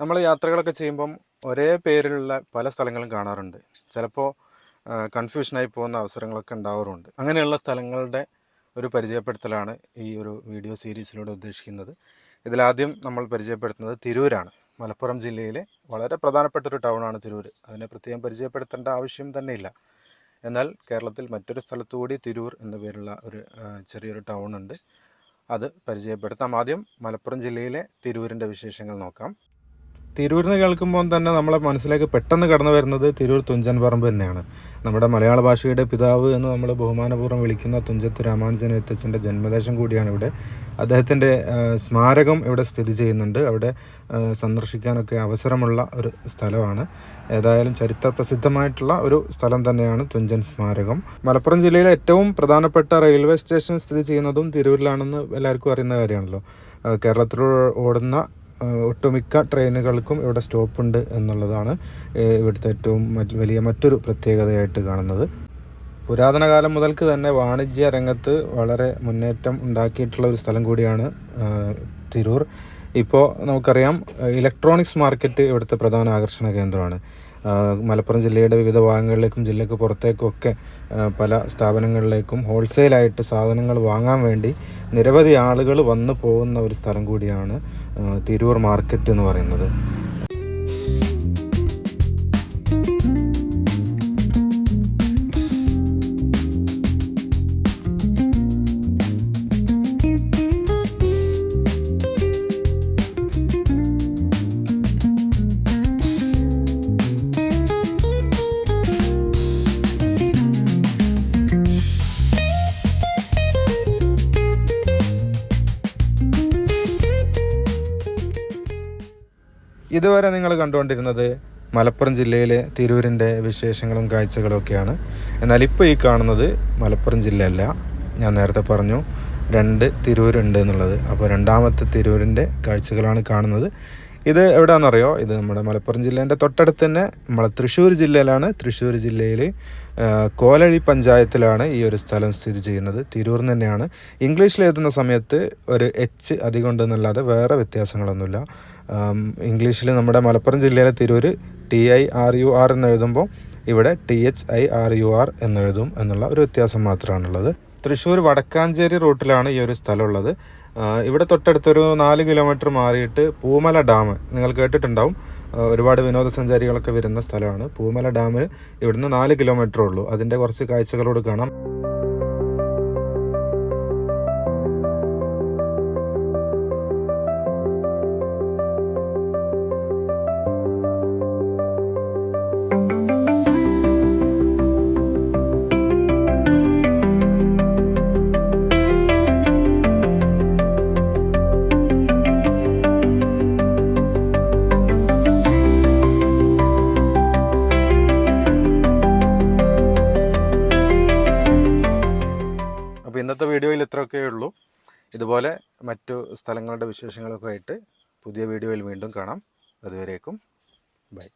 നമ്മൾ യാത്രകളൊക്കെ ചെയ്യുമ്പം ഒരേ പേരിലുള്ള പല സ്ഥലങ്ങളും കാണാറുണ്ട്. ചിലപ്പോൾ കൺഫ്യൂഷനായി പോകുന്ന അവസരങ്ങളൊക്കെ ഉണ്ടാവാറുണ്ട്. അങ്ങനെയുള്ള സ്ഥലങ്ങളുടെ ഒരു പരിചയപ്പെടുത്തലാണ് ഈ ഒരു വീഡിയോ സീരീസിലൂടെ ഉദ്ദേശിക്കുന്നത്. ഇതിലാദ്യം നമ്മൾ പരിചയപ്പെടുത്തുന്നത് തിരൂരാണ്. മലപ്പുറം ജില്ലയിലെ വളരെ പ്രധാനപ്പെട്ട ഒരു ടൗണാണ് തിരൂർ. അതിനെ പ്രത്യേകം പരിചയപ്പെടുത്തേണ്ട ആവശ്യം തന്നെ ഇല്ല. എന്നാൽ കേരളത്തിൽ മറ്റൊരു സ്ഥലത്തുകൂടി തിരൂർ എന്ന പേരുള്ള ഒരു ചെറിയൊരു ടൗൺ ഉണ്ട്. അത് പരിചയപ്പെടുത്താം. ആദ്യം മലപ്പുറം ജില്ലയിലെ തിരൂരിന്റെ വിശേഷങ്ങൾ നോക്കാം. തിരൂരിന് കേൾക്കുമ്പോൾ തന്നെ നമ്മളെ മനസ്സിലേക്ക് പെട്ടെന്ന് കടന്നു വരുന്നത് തിരൂർ തുഞ്ചൻ പറമ്പ് തന്നെയാണ്. നമ്മുടെ മലയാള ഭാഷയുടെ പിതാവ് എന്ന് നമ്മൾ ബഹുമാനപൂർവം വിളിക്കുന്ന തുഞ്ചത്ത് രാമാനുജൻ എത്തച്ഛന്റെ ജന്മദേശം കൂടിയാണ് ഇവിടെ. അദ്ദേഹത്തിന്റെ സ്മാരകം ഇവിടെ സ്ഥിതി ചെയ്യുന്നുണ്ട്. അവിടെ സന്ദർശിക്കാനൊക്കെ അവസരമുള്ള ഒരു സ്ഥലമാണ്. ഏതായാലും ചരിത്ര പ്രസിദ്ധമായിട്ടുള്ള ഒരു സ്ഥലം തന്നെയാണ് തുഞ്ചൻ സ്മാരകം. മലപ്പുറം ജില്ലയിലെ ഏറ്റവും പ്രധാനപ്പെട്ട റെയിൽവേ സ്റ്റേഷൻ സ്ഥിതി ചെയ്യുന്നതും തിരൂരിലാണെന്ന് എല്ലാവർക്കും അറിയുന്ന കാര്യമാണല്ലോ. കേരളത്തിലൂടെ ഓടുന്ന ഒട്ടുമിക്ക ട്രെയിനുകൾക്കും ഇവിടെ സ്റ്റോപ്പുണ്ട് എന്നുള്ളതാണ് ഇവിടുത്തെ ഏറ്റവും വലിയ മറ്റൊരു പ്രത്യേകതയായിട്ട് കാണുന്നത്. പുരാതന കാലം മുതൽക്ക് തന്നെ വാണിജ്യ രംഗത്ത് വളരെ മുന്നേറ്റം ഉണ്ടാക്കിയിട്ടുള്ള ഒരു സ്ഥലം കൂടിയാണ് തിരൂർ. ഇപ്പോൾ നമുക്കറിയാം ഇലക്ട്രോണിക്സ് മാർക്കറ്റ് ഇവിടുത്തെ പ്രധാന ആകർഷണ കേന്ദ്രമാണ്. മലപ്പുറം ജില്ലയുടെ വിവിധ ഭാഗങ്ങളിലേക്കും ജില്ലയ്ക്ക് പുറത്തേക്കൊക്കെ പല സ്ഥാപനങ്ങളിലേക്കും ഹോൾസെയിലായിട്ട് സാധനങ്ങൾ വാങ്ങാൻ വേണ്ടി നിരവധി ആളുകൾ വന്നു പോകുന്ന ഒരു സ്ഥലം കൂടിയാണ് തിരൂർ മാർക്കറ്റ് എന്ന് പറയുന്നത്. ഇതുവരെ നിങ്ങൾ കണ്ടുകൊണ്ടിരുന്നത് മലപ്പുറം ജില്ലയിലെ തിരൂരിന്റെ വിശേഷങ്ങളും കാഴ്ചകളും ഒക്കെയാണ്. എന്നാൽ ഇപ്പോൾ ഈ കാണുന്നത് മലപ്പുറം ജില്ലയല്ല. ഞാൻ നേരത്തെ പറഞ്ഞു രണ്ട് തിരൂരുണ്ട് എന്നുള്ളത്. അപ്പോൾ രണ്ടാമത്തെ തിരൂരിന്റെ കാഴ്ചകളാണ് കാണുന്നത്. ഇത് എവിടെയാണെന്നറിയോ ഇത് നമ്മുടെ മലപ്പുറം ജില്ലേന്റെ തൊട്ടടുത്ത് തന്നെ നമ്മളെ തൃശ്ശൂർ ജില്ലയിലാണ്. തൃശ്ശൂർ ജില്ലയിൽ കോലഴി പഞ്ചായത്തിലാണ് ഈ ഒരു സ്ഥലം സ്ഥിതി ചെയ്യുന്നത്. തിരൂർ തന്നെയാണ്. ഇംഗ്ലീഷിൽ എഴുതുന്ന സമയത്ത് ഒരു എച്ച് അധികം ഉണ്ടെന്നല്ലാതെ വേറെ വ്യത്യാസങ്ങളൊന്നുമില്ല. ഇംഗ്ലീഷിൽ നമ്മുടെ മലപ്പുറം ജില്ലയിലെ Tirur T I R U R എന്ന് എഴുതുമ്പോൾ ഇവിടെ T H I R U R എന്നെഴുതും എന്നുള്ള ഒരു വ്യത്യാസം മാത്രമാണുള്ളത്. തൃശ്ശൂർ വടക്കാഞ്ചേരി റൂട്ടിലാണ് ഈ ഒരു സ്ഥലമുള്ളത്. ഇവിടെ തൊട്ടടുത്തൊരു നാല് കിലോമീറ്റർ മാറിയിട്ട് പൂമല ഡാം നിങ്ങൾ കേട്ടിട്ടുണ്ടാവും. ഒരുപാട് വിനോദസഞ്ചാരികളൊക്കെ വരുന്ന സ്ഥലമാണ്. പൂമല ഡാം ഇവിടുന്ന് നാല് കിലോമീറ്റർ ഉള്ളൂ. അതിന്റെ കുറച്ച് കാഴ്ചകളോട് കാണാം. ഇന്നത്തെ വീഡിയോയിൽ ഇത്രയൊക്കെ ഉള്ളൂ. ഇതുപോലെ മറ്റു സ്ഥലങ്ങളുടെ വിശേഷങ്ങളൊക്കെ ആയിട്ട് പുതിയ വീഡിയോയിൽ വീണ്ടും കാണാം. അതുവരേക്കും ബൈ.